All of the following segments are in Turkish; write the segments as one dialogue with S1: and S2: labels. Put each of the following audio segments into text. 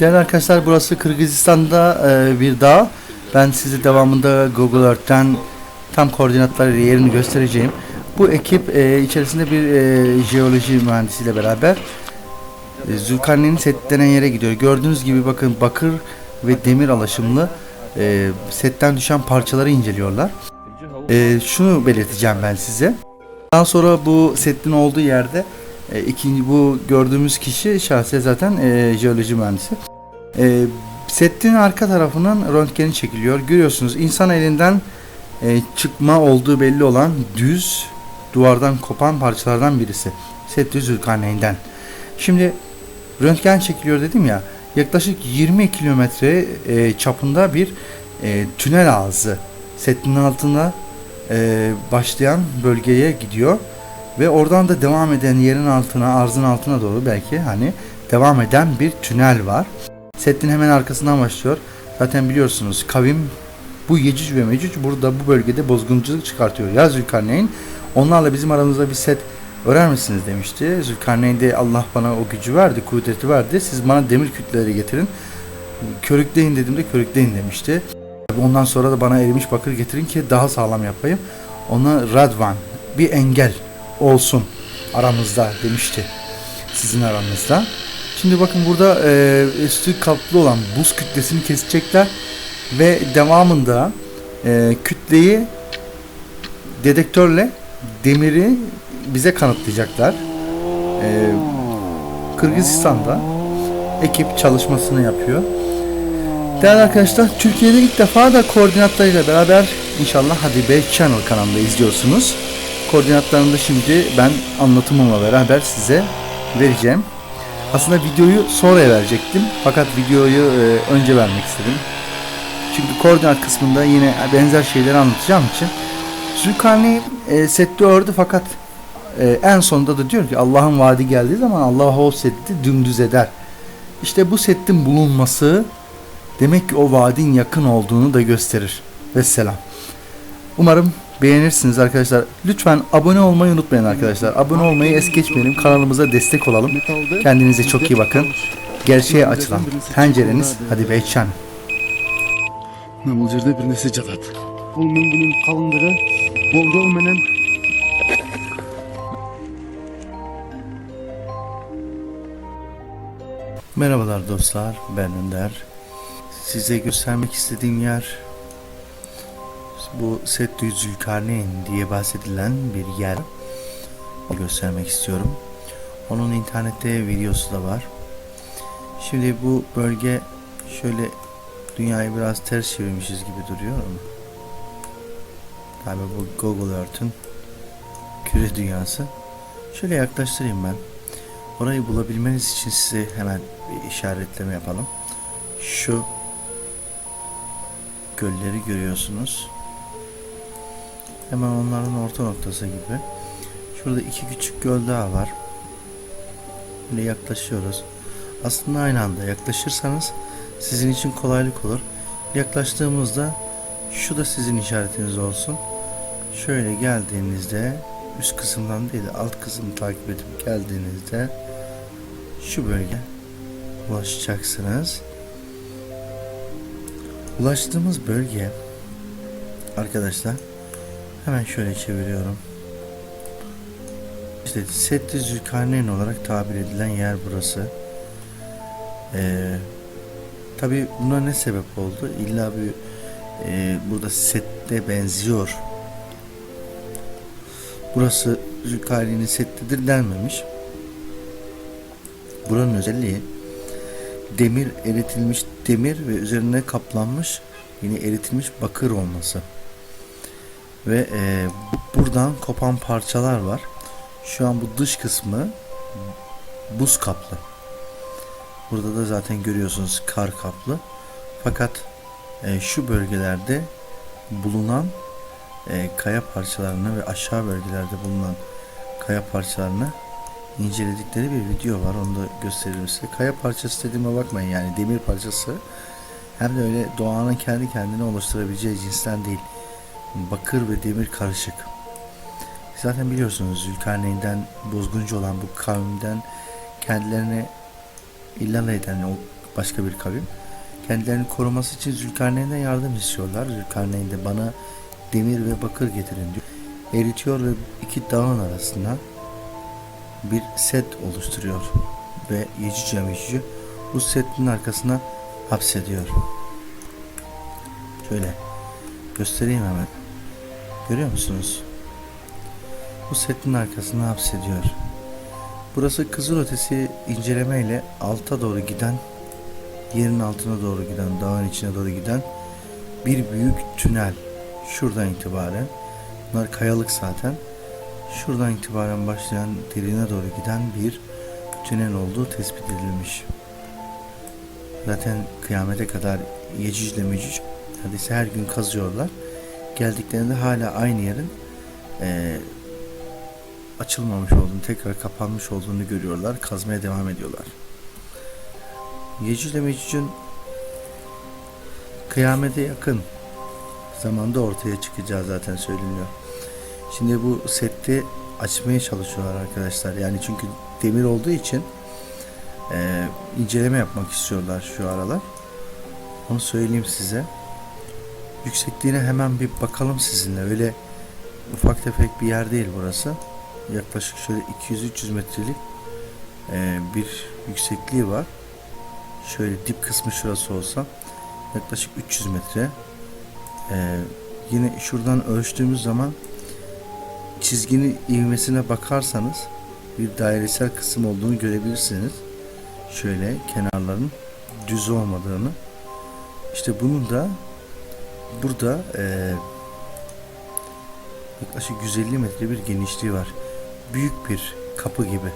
S1: Değerli arkadaşlar burası Kırgızistan'da e, bir dağ. Ben size devamında Google Earth'ten tam koordinatları yerini göstereceğim. Bu ekip e, içerisinde bir e, jeoloji mühendisiyle beraber e, Zülkarneyn'in set denen yere gidiyor. Gördüğünüz gibi bakın bakır ve demir alaşımlı e, setten düşen parçaları inceliyorlar. E, şunu belirteceğim ben size. Daha sonra bu setin olduğu yerde e, ikinci bu gördüğümüz kişi şahsen zaten e, jeoloji mühendisi. E, setin arka tarafının röntgeni çekiliyor. Görüyorsunuz insan elinden e, çıkma olduğu belli olan düz duvardan kopan parçalardan birisi. Settü Zülkarneyn'den. Şimdi röntgen çekiliyor dedim ya yaklaşık 20 kilometre e, çapında bir e, tünel ağzı setin altında e, başlayan bölgeye gidiyor ve oradan da devam eden yerin altına arzın altına doğru belki hani devam eden bir tünel var. Setin hemen arkasından başlıyor. Zaten biliyorsunuz kavim bu Yecüc ve Mecüc burada bu bölgede bozgunculuk çıkartıyor. Ya Zülkarneyn onlarla bizim aramızda bir set örer misiniz demişti. Zülkarneyn de Allah bana o gücü verdi, kudreti verdi. Siz bana demir kütleleri getirin. Körükleyin dediğimde körükleyin demişti. Ondan sonra da bana erimiş bakır getirin ki daha sağlam yapayım. Ona Radvan bir engel olsun aramızda demişti. Sizin aranızda. Şimdi bakın burada e, üstü kaplı olan buz kütlesini kesecekler ve devamında e, kütleyi dedektörle demiri bize kanıtlayacaklar. E, Kırgızistan'da ekip çalışmasını yapıyor. Değerli arkadaşlar Türkiye'de ilk defa da koordinatlarıyla beraber inşallah Hadi Bey Channel kanalında izliyorsunuz. Koordinatlarını da şimdi ben anlatımımla beraber size vereceğim. Aslında videoyu sonra verecektim fakat videoyu e, önce vermek istedim. Çünkü koordinat kısmında yine benzer şeyleri anlatacağım için Zülkarneyn e, sette ördü fakat e, en sonunda da diyor ki Allah'ın vaadi geldiği zaman Allah o setti dümdüz eder. İşte bu settin bulunması demek ki o vaadin yakın olduğunu da gösterir. Vesselam. Umarım beğenirsiniz arkadaşlar. Lütfen abone olmayı unutmayın arkadaşlar. Abone olmayı es geçmeyelim. Kanalımıza destek olalım. Kendinize çok iyi bakın. Gerçeğe açılan pencereniz hadi Beyçan.
S2: Namulcirde bir nesi cadat. Ol mümkünün kalındığı, bolca olmayan
S1: Merhabalar dostlar, ben Önder. Size göstermek istediğim yer bu Settü Zülkarneyn diye bahsedilen bir yer. Göstermek istiyorum. Onun internette videosu da var. Şimdi bu bölge şöyle dünyayı biraz ters çevirmişiz gibi duruyor ama galiba bu Google Earth'ün küre dünyası. Şöyle yaklaştırayım ben. Orayı bulabilmeniz için size hemen bir işaretleme yapalım. Şu gölleri görüyorsunuz. Hemen onların orta noktası gibi. Şurada iki küçük göl daha var. Böyle yaklaşıyoruz. Aslında aynı anda yaklaşırsanız sizin için kolaylık olur. Yaklaştığımızda şu da sizin işaretiniz olsun. Şöyle geldiğinizde üst kısımdan değil de alt kısmı takip edip geldiğinizde şu bölge ulaşacaksınız. Ulaştığımız bölge arkadaşlar hemen şöyle çeviriyorum. İşte Setti Zülkarneyn olarak tabir edilen yer burası. Ee, Tabi buna ne sebep oldu? İlla bir e, burada sette benziyor. Burası Zülkarneyn'in settidir denmemiş. Buranın özelliği demir eritilmiş demir ve üzerine kaplanmış yine eritilmiş bakır olması. Ve e, buradan kopan parçalar var. Şu an bu dış kısmı buz kaplı. Burada da zaten görüyorsunuz kar kaplı. Fakat e, şu bölgelerde bulunan e, kaya parçalarını ve aşağı bölgelerde bulunan kaya parçalarını inceledikleri bir video var. Onu da gösteririm size. Kaya parçası dediğime bakmayın yani demir parçası. Hem de öyle doğanın kendi kendine oluşturabileceği cinsten değil. Bakır ve demir karışık. Zaten biliyorsunuz Zülkarneyn'den bozguncu olan bu kavimden kendilerine illal eden o başka bir kavim. Kendilerini koruması için Zülkarneyn'den yardım istiyorlar. Zülkarneyn de bana demir ve bakır getirin diyor. Eritiyor ve iki dağın arasında bir set oluşturuyor. Ve Yecüc ve Mecüc'ü bu setin arkasına hapsediyor. Şöyle göstereyim hemen. Görüyor musunuz? Bu setin arkasına hapsediyor. Burası kızılötesi inceleme ile alta doğru giden, yerin altına doğru giden, dağın içine doğru giden bir büyük tünel. Şuradan itibaren, bunlar kayalık zaten. Şuradan itibaren başlayan derine doğru giden bir tünel olduğu tespit edilmiş. Zaten kıyamete kadar Yecüc ile Mecüc neredeyse her gün kazıyorlar. Geldiklerinde hala aynı yerin eee, açılmamış olduğunu, tekrar kapanmış olduğunu görüyorlar. Kazmaya devam ediyorlar. Yecüc ile Mecüc'ün kıyamete yakın zamanda ortaya çıkacağı zaten söyleniyor. Şimdi bu seti açmaya çalışıyorlar arkadaşlar. Yani çünkü demir olduğu için eee, inceleme yapmak istiyorlar şu aralar. Onu söyleyeyim size. Yüksekliğine hemen bir bakalım sizinle. Öyle ufak tefek bir yer değil burası. Yaklaşık şöyle 200-300 metrelik eee, bir yüksekliği var. Şöyle dip kısmı şurası olsa yaklaşık 300 metre. Eee, yine şuradan ölçtüğümüz zaman çizginin ivmesine bakarsanız bir dairesel kısım olduğunu görebilirsiniz. Şöyle kenarların düz olmadığını. İşte bunun da burada eee, yaklaşık 150 metre bir genişliği var. Büyük bir kapı gibi.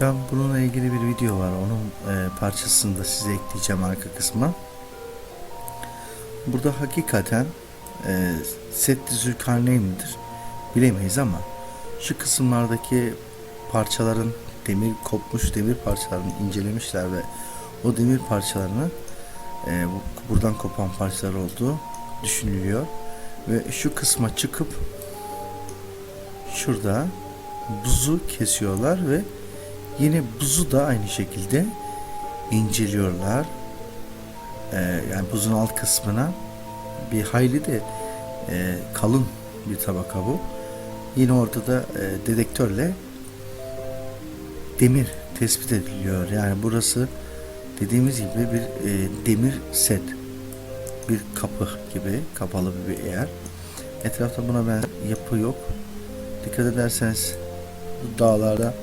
S1: Ben bununla ilgili bir video var. Onun eee, parçasını da size ekleyeceğim arka kısma. Burada hakikaten e, Setti Zülkarneyn midir bilemeyiz ama şu kısımlardaki parçaların demir kopmuş demir parçalarını incelemişler ve o demir parçalarını e, bu- buradan kopan parçalar olduğu düşünülüyor ve şu kısma çıkıp şurada buzu kesiyorlar ve yine buzu da aynı şekilde inceliyorlar. E, yani buzun alt kısmına bir hayli de e, kalın bir tabaka bu. Yine orada da e, dedektörle demir tespit ediliyor. Yani burası dediğimiz gibi bir e, demir set. Bir kapı gibi kapalı bir yer. Etrafta buna ben yapı yok. Dikkat ederseniz bu dağlarda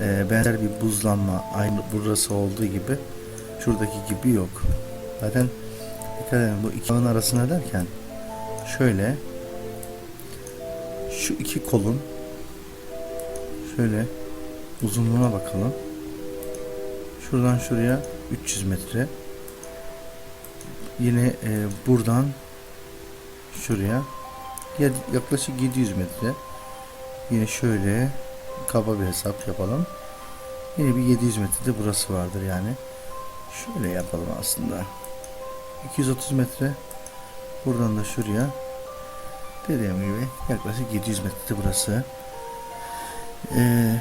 S1: e, benzer bir buzlanma aynı burası olduğu gibi şuradaki gibi yok. Zaten dikkat edin bu iki dağın arasına derken şöyle şu iki kolun şöyle uzunluğuna bakalım. Şuradan şuraya 300 metre. Yine e, buradan şuraya ya- yaklaşık 700 metre. Yine şöyle kaba bir hesap yapalım. Yine bir 700 metre de burası vardır yani. Şöyle yapalım aslında. 230 metre. Buradan da şuraya. Dediğim gibi yaklaşık 700 metre burası. Ee,